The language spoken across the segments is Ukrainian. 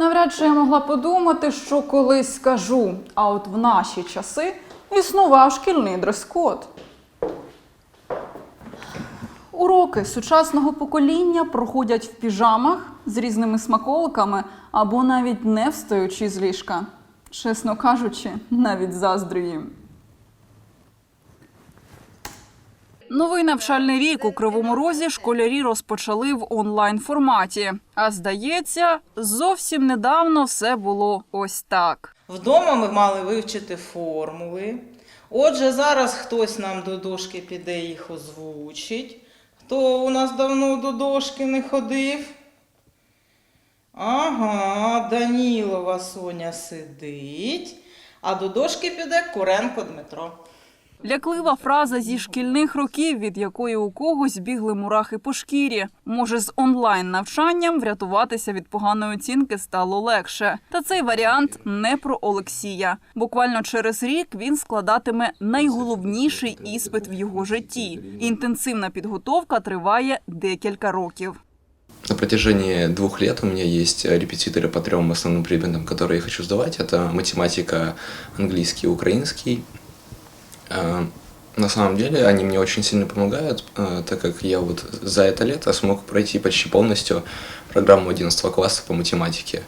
Навряд чи я могла подумати, що колись скажу, а от в наші часи існував шкільний дрес-код. Уроки сучасного покоління проходять в піжамах з різними смаколиками або навіть не встаючи з ліжка. Чесно кажучи, навіть заздрю їм. Новий навчальний рік у Кривому Розі школярі розпочали в онлайн форматі. А здається, зовсім недавно все було ось так. Вдома ми мали вивчити формули. Отже, зараз хтось нам до дошки піде їх озвучить. Хто у нас давно до дошки не ходив? Ага, Данілова Соня сидить, а до дошки піде Куренко Дмитро. Ляклива фраза зі шкільних років, від якої у когось бігли мурахи по шкірі. Може, з онлайн навчанням врятуватися від поганої оцінки стало легше. Та цей варіант не про Олексія. Буквально через рік він складатиме найголовніший іспит в його житті. Інтенсивна підготовка триває декілька років. На протяжении двух лет у меня есть э, репетиторы по трем основным предметам, которые я хочу сдавать. Это математика, английский, украинский. Э, На самом деле они мне очень сильно помогают, э, так как я вот за это лето смог пройти почти полностью программу 11 класса по математике.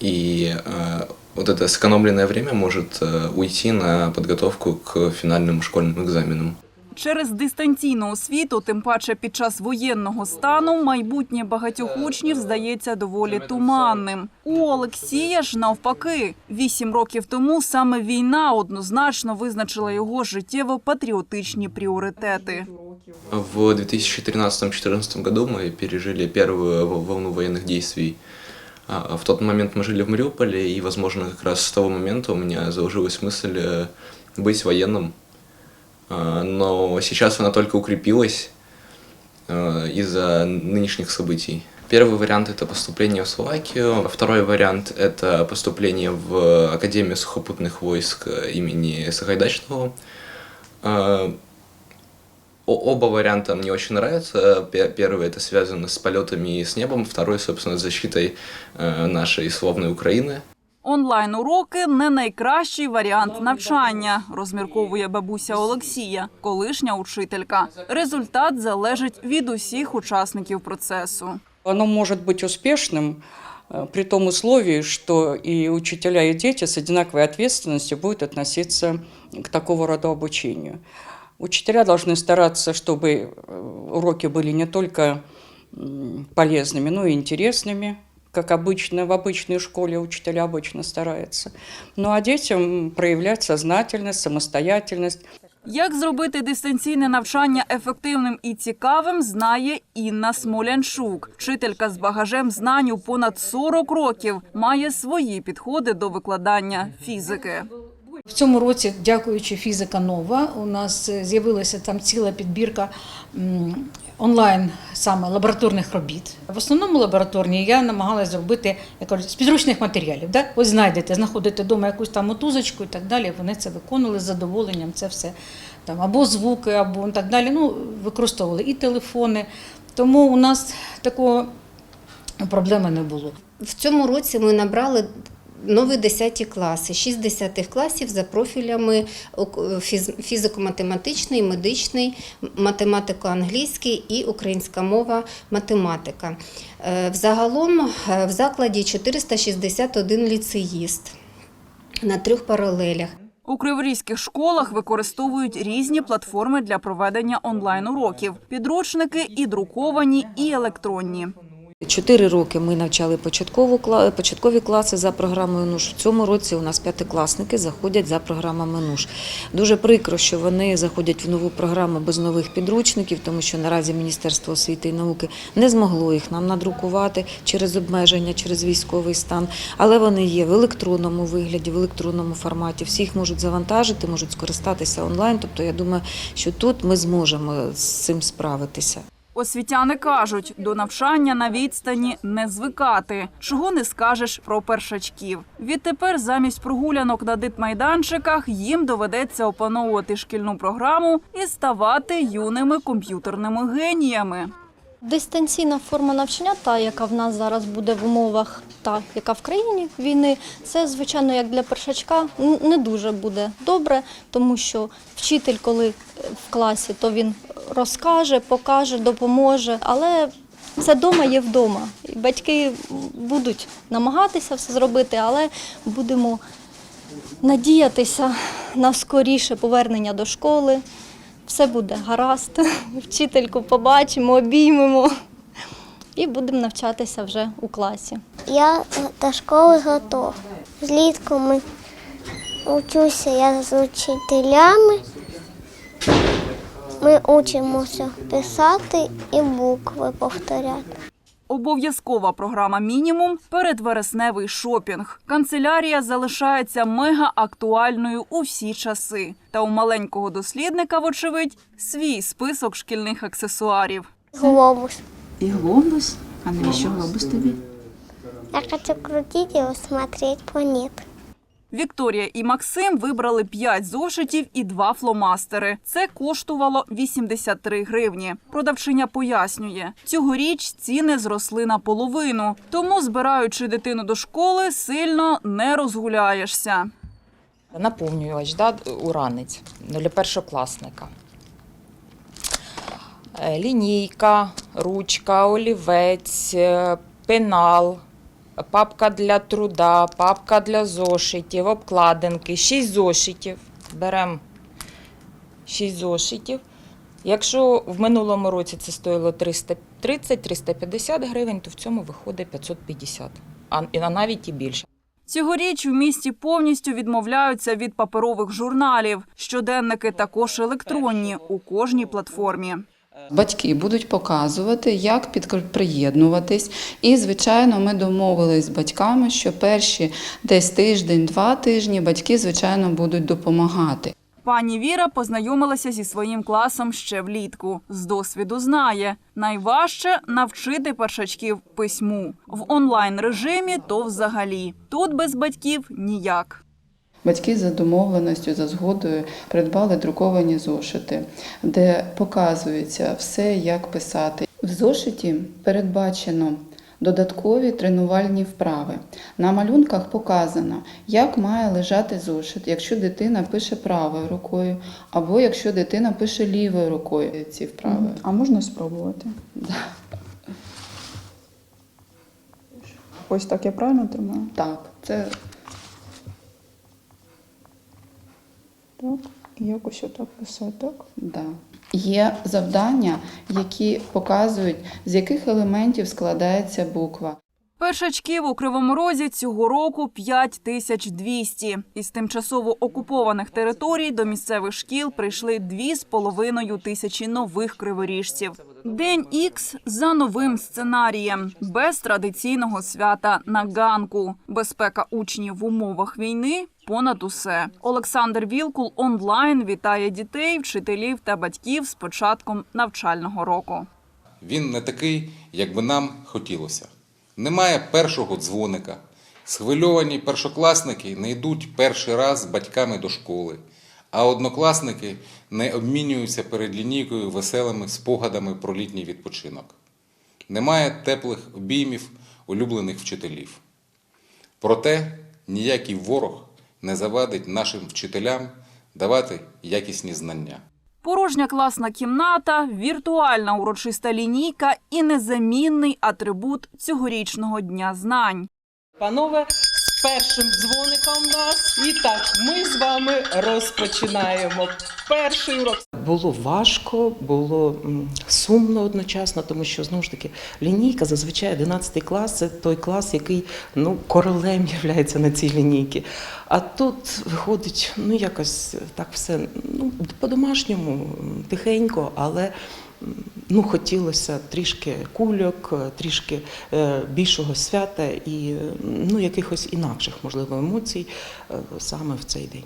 И э, вот это сэкономленное время может уйти на подготовку к финальным школьным экзаменам. Через дистанційну освіту, тим паче під час воєнного стану, майбутнє багатьох учнів здається доволі туманним. У Олексія ж навпаки, вісім років тому саме війна однозначно визначила його життєво-патріотичні пріоритети. В 2013-2014 году мы пережили первую в- волну военных действий. А, В тот момент мы жили в Мариуполе, и, возможно, как раз с того момента у меня заложилась мысль э, быть военным. А, Но сейчас она только укрепилась э, из-за нынешних событий. Первый вариант – это поступление в Словакию. Второй вариант – это поступление в Академию сухопутных войск имени Сагайдачного. Э, О- Оба варианта мне очень нравятся. Пе- Первый это связано с полетами и с небом, второй, собственно, с защитой нашей славной Украины. Онлайн уроки не найкращий варіант навчання, розмірковує бабуся Олексія, колишня учителька. Результат залежить від усіх учасників процесу. Оно может быть успешным э, при том условии, что и учителя, и дети с одинаковой ответственностью будут относиться к такого рода обучению. Учителя должны стараться, чтобы э, уроки были не только м, полезными, но и интересными, как обычно в обычной школе учителя обычно стараются. Ну а детям проявлять сознательность, самостоятельность, Як зробити дистанційне навчання ефективним і цікавим, знає Інна Смолянчук. Вчителька з багажем знань у понад 40 років має свої підходи до викладання фізики. В цьому році, дякуючи фізика нова, у нас е, з'явилася там ціла підбірка м, онлайн саме лабораторних робіт. В основному лабораторні я намагалася зробити як з підручних матеріалів. Да? Ось знайдете, знаходите вдома якусь там мотузочку і так далі. Вони це виконували з задоволенням. Це все там або звуки, або так далі. Ну використовували і телефони. Тому у нас такого проблеми не було. В цьому році ми набрали нові 10 класи, 6 10 класів за профілями фіз- фізико-математичний, медичний, математико-англійський і українська мова математика. Е, Взагалом е, в закладі 461 ліцеїст на трьох паралелях. У криворізьких школах використовують різні платформи для проведення онлайн уроків: підручники і друковані, і електронні. Чотири роки ми навчали початкову початкові класи за програмою НУШ. В цьому році у нас п'ятикласники заходять за програмами НУШ. Дуже прикро, що вони заходять в нову програму без нових підручників, тому що наразі Міністерство освіти і науки не змогло їх нам надрукувати через обмеження, через військовий стан. Але вони є в електронному вигляді, в електронному форматі. Всі їх можуть завантажити, можуть скористатися онлайн. Тобто, я думаю, що тут ми зможемо з цим справитися. Освітяни кажуть, до навчання на відстані не звикати. Чого не скажеш про першачків. Відтепер замість прогулянок на дитмайданчиках їм доведеться опановувати шкільну програму і ставати юними комп'ютерними геніями. Дистанційна форма навчання, та яка в нас зараз буде в умовах, та яка в країні війни, це звичайно як для першачка не дуже буде добре, тому що вчитель, коли е, в класі, то він розкаже, покаже, допоможе. Але все вдома є вдома. Батьки будуть намагатися все зробити, але будемо надіятися на скоріше повернення до школи. Все буде гаразд. Вчительку побачимо, обіймемо і будемо навчатися вже у класі. Я до школи готов. Влітку ми учуся я з учителями. Ми учимося писати і букви повторяти. Обов'язкова програма мінімум передвересневий шопінг. Канцелярія залишається мега актуальною у всі часи. Та у маленького дослідника, вочевидь, свій список шкільних аксесуарів. Глобус. І глобус? А навіщо глобус тобі? Я хочу крутить и смотреть планеты. Вікторія і Максим вибрали 5 зошитів і 2 фломастери. Це коштувало 83 гривні. Продавчиня пояснює, цьогоріч ціни зросли наполовину, тому, збираючи дитину до школи, сильно не розгуляєшся. Наповнювач, да, уранець для першокласника. Е, Лінійка, ручка, олівець, е, пенал, папка для труда, папка для зошитів, обкладинки, 6 зошитів. Беремо 6 зошитів. Якщо в минулому році це стоїло 330-350 гривень, то в цьому виходить 550, а навіть і більше. Цьогоріч у місті повністю відмовляються від паперових журналів. Щоденники також електронні у кожній платформі. Батьки будуть показувати, як приєднуватись. І, звичайно, ми домовились з батьками, що перші десь тиждень-два тижні батьки, звичайно, будуть допомагати. Пані Віра познайомилася зі своїм класом ще влітку. З досвіду знає, найважче навчити першачків письму в онлайн режимі. То взагалі тут без батьків ніяк. Батьки за домовленістю, за згодою придбали друковані зошити, де показується все, як писати. В зошиті передбачено додаткові тренувальні вправи. На малюнках показано, як має лежати зошит, якщо дитина пише правою рукою, або якщо дитина пише лівою рукою ці вправи. А можна спробувати? Да. Ось так я правильно тримаю? Так, це Так. Якось отак писати, так? Да. Є завдання, які показують, з яких елементів складається буква. Першачків у Кривому Розі цього року 5200. Із тимчасово окупованих територій до місцевих шкіл прийшли 2,5 тисячі нових криворіжців. День Ікс за новим сценарієм, без традиційного свята на ганку. Безпека учнів в умовах війни понад усе. Олександр Вілкул онлайн вітає дітей, вчителів та батьків з початком навчального року. Він не такий, як би нам хотілося. Немає першого дзвоника. Схвильовані першокласники не йдуть перший раз з батьками до школи, а однокласники не обмінюються перед лінійкою веселими спогадами про літній відпочинок. Немає теплих обіймів улюблених вчителів. Проте ніякий ворог не завадить нашим вчителям давати якісні знання. Порожня класна кімната, віртуальна урочиста лінійка і незамінний атрибут цьогорічного дня знань. Панове, першим дзвоником нас. І так, ми з вами розпочинаємо перший урок. Було важко, було сумно одночасно, тому що знову ж таки лінійка зазвичай 11 клас це той клас, який ну королем являється на цій лінійці. А тут виходить, ну якось так все ну по-домашньому, тихенько, але ну хотілося трішки кульок, трішки е, більшого свята і ну якихось інакших можливо емоцій е, саме в цей день.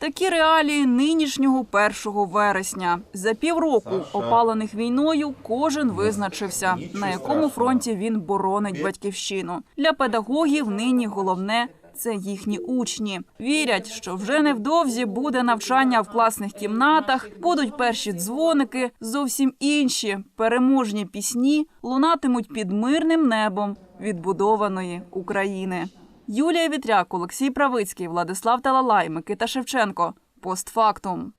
Такі реалії нинішнього 1 вересня. За півроку опалених війною кожен визначився, на якому фронті він боронить батьківщину. Для педагогів нині головне це їхні учні. Вірять, що вже невдовзі буде навчання в класних кімнатах, будуть перші дзвоники, зовсім інші переможні пісні лунатимуть під мирним небом відбудованої України. Юлія Вітряк, Олексій Правицький, Владислав Талалай, Микита Шевченко. Постфактум.